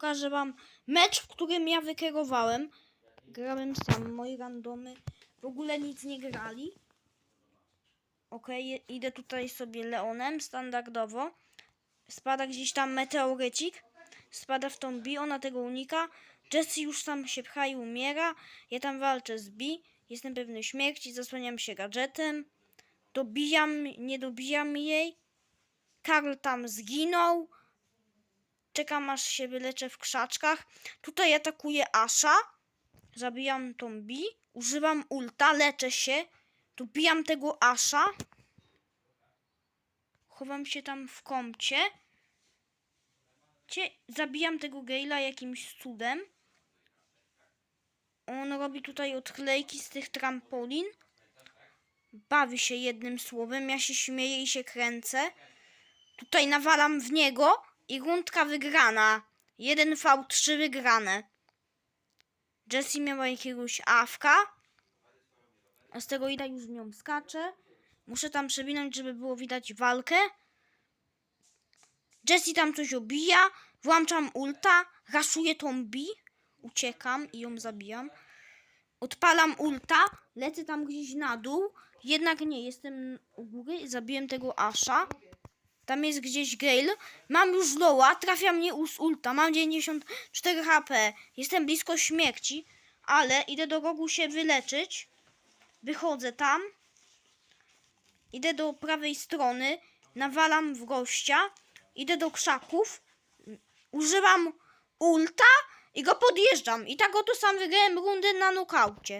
pokażę wam mecz, w którym ja wykierowałem. Grałem sam, moi randomy w ogóle nic nie grali. Je- idę tutaj sobie Leonem, standardowo. Spada gdzieś tam meteorycik. Spada w tą B, ona tego unika. Jessie już tam się pcha i umiera. Ja tam walczę z B. Jestem pewny śmierci, zasłaniam się gadżetem. Dobijam, nie dobijam jej. Karl tam zginął. Czekam aż się wyleczę w krzaczkach. Tutaj atakuję Asha. Zabijam tą B. Używam ulta, leczę się. Dobijam tego Asha. Chowam się tam w kącie. Cie, zabijam tego Gale'a jakimś cudem. On robi tutaj odklejki z tych trampolin. Bawi się jednym słowem. Ja się śmieję i się kręcę. Tutaj nawalam w niego i rundka wygrana. 1v3 wygrane. Jessie miała jakiegoś awka. Z tego ida już w nią skacze. Muszę tam przewinąć, żeby było widać walkę. Jessie tam coś obija. Włączam ulta. Raszuję tą B. Uciekam i ją zabijam. Odpalam ulta. Lecę tam gdzieś na dół. Jednak nie, jestem u góry. Zabiłem tego Asha. Tam jest gdzieś Gale. Mam już loła, trafia mnie u- z ulta. Mam 94 HP. Jestem blisko śmierci, ale idę do rogu się wyleczyć. Wychodzę tam. Idę do prawej strony. Nawalam w gościa. Idę do krzaków. Używam ulta i go podjeżdżam. I tak oto sam wygrałem rundę na nokaucie.